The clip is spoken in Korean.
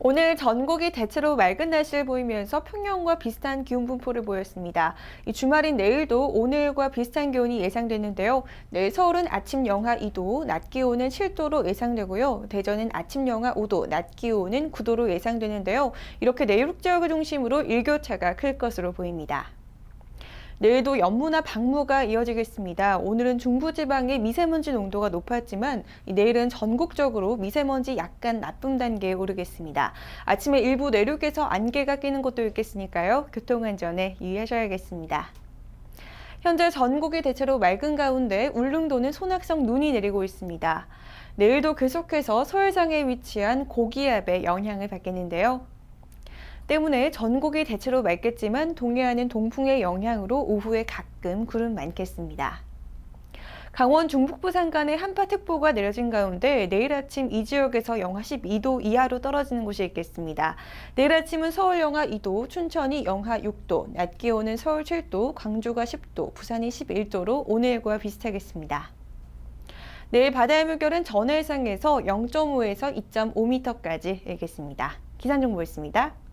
오늘 전국이 대체로 맑은 날씨를 보이면서 평년과 비슷한 기온 분포를 보였습니다. 이 주말인 내일도 오늘과 비슷한 기온이 예상되는데요. 내일 서울은 아침 영하 2도, 낮 기온은 7도로 예상되고요. 대전은 아침 영하 5도, 낮 기온은 9도로 예상되는데요. 이렇게 내륙 지역을 중심으로 일교차가 클 것으로 보입니다. 내일도 연무나 방무가 이어지겠습니다. 오늘은 중부지방의 미세먼지 농도가 높았지만 이 내일은 전국적으로 미세먼지 약간 나쁨 단계에 오르겠습니다. 아침에 일부 내륙에서 안개가 끼는 곳도 있겠으니까요. 교통안전에 유의하셔야겠습니다. 현재 전국이 대체로 맑은 가운데 울릉도는 소낙성 눈이 내리고 있습니다. 내일도 계속해서 서해상에 위치한 고기압의 영향을 받겠는데요. 때문에 전국이 대체로 맑겠지만 동해안은 동풍의 영향으로 오후에 가끔 구름 많겠습니다. 강원 중북부 산간에 한파특보가 내려진 가운데 내일 아침 이 지역에서 영하 12도 이하로 떨어지는 곳이 있겠습니다. 내일 아침은 서울 영하 2도, 춘천이 영하 6도, 낮 기온은 서울 7도, 광주가 10도, 부산이 11도로 오늘과 비슷하겠습니다. 내일 바다의 물결은 전해상에서 0.5에서 2.5m까지 일겠습니다. 기상정보였습니다.